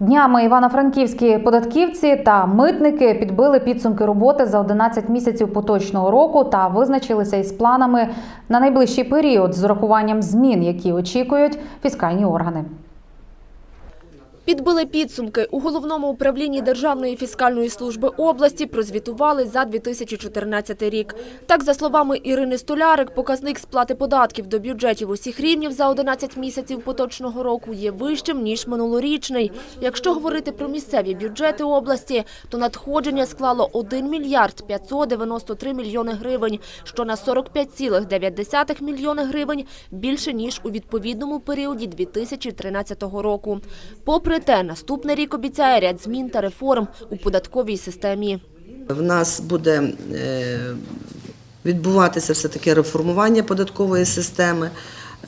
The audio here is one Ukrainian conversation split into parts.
Днями івано-франківські податківці та митники підбили підсумки роботи за 11 місяців поточного року та визначилися із планами на найближчий період з урахуванням змін, які очікують фіскальні органи. Підбили підсумки. У головному управлінні Державної фіскальної служби області прозвітували за 2014 рік. Так, за словами Ірини Столярик, показник сплати податків до бюджетів усіх рівнів за 11 місяців поточного року є вищим, ніж минулорічний. Якщо говорити про місцеві бюджети області, то надходження склало 1 мільярд 593 мільйони гривень, що на 45,9 мільйони гривень більше, ніж у відповідному періоді 2013 року. Попри те, наступний рік обіцяє ряд змін та реформ у податковій системі. В нас буде е, відбуватися все-таки реформування податкової системи,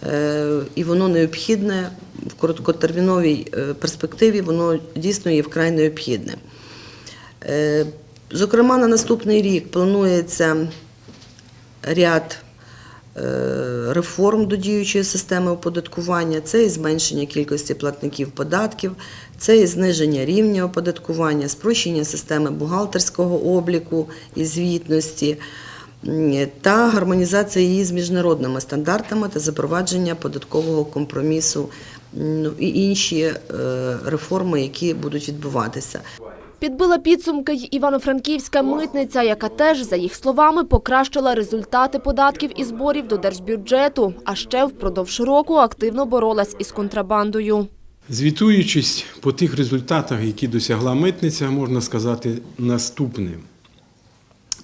е, і воно необхідне в короткотерміновій е, перспективі, воно дійсно є вкрай необхідне. Зокрема, на наступний рік планується ряд реформ до діючої системи оподаткування. Це і зменшення кількості платників податків, це і зниження рівня оподаткування, спрощення системи бухгалтерського обліку і звітності та гармонізація її з міжнародними стандартами та запровадження податкового компромісу ну, і інші е, реформи, які будуть відбуватися. Підбила підсумки й Івано-Франківська митниця, яка теж, за їх словами, покращила результати податків і зборів до держбюджету, а ще впродовж року активно боролась із контрабандою. Звітуючись по тих результатах, які досягла митниця, можна сказати наступне.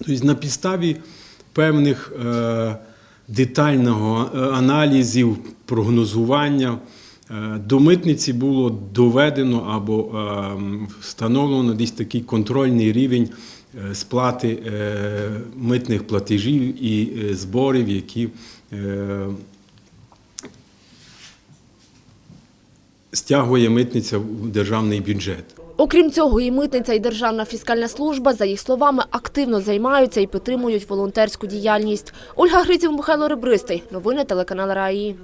Тобто на підставі певних е, детального е, аналізів, прогнозування до митниці було доведено або е, встановлено десь такий контрольний рівень е, сплати е, митних платежів і е, зборів, які е, стягує митниця в державний бюджет. Окрім цього, і митниця, і Державна фіскальна служба, за їх словами, активно займаються і підтримують волонтерську діяльність. Ольга Гриців, Михайло Ребристий. Новини телеканал РАІ.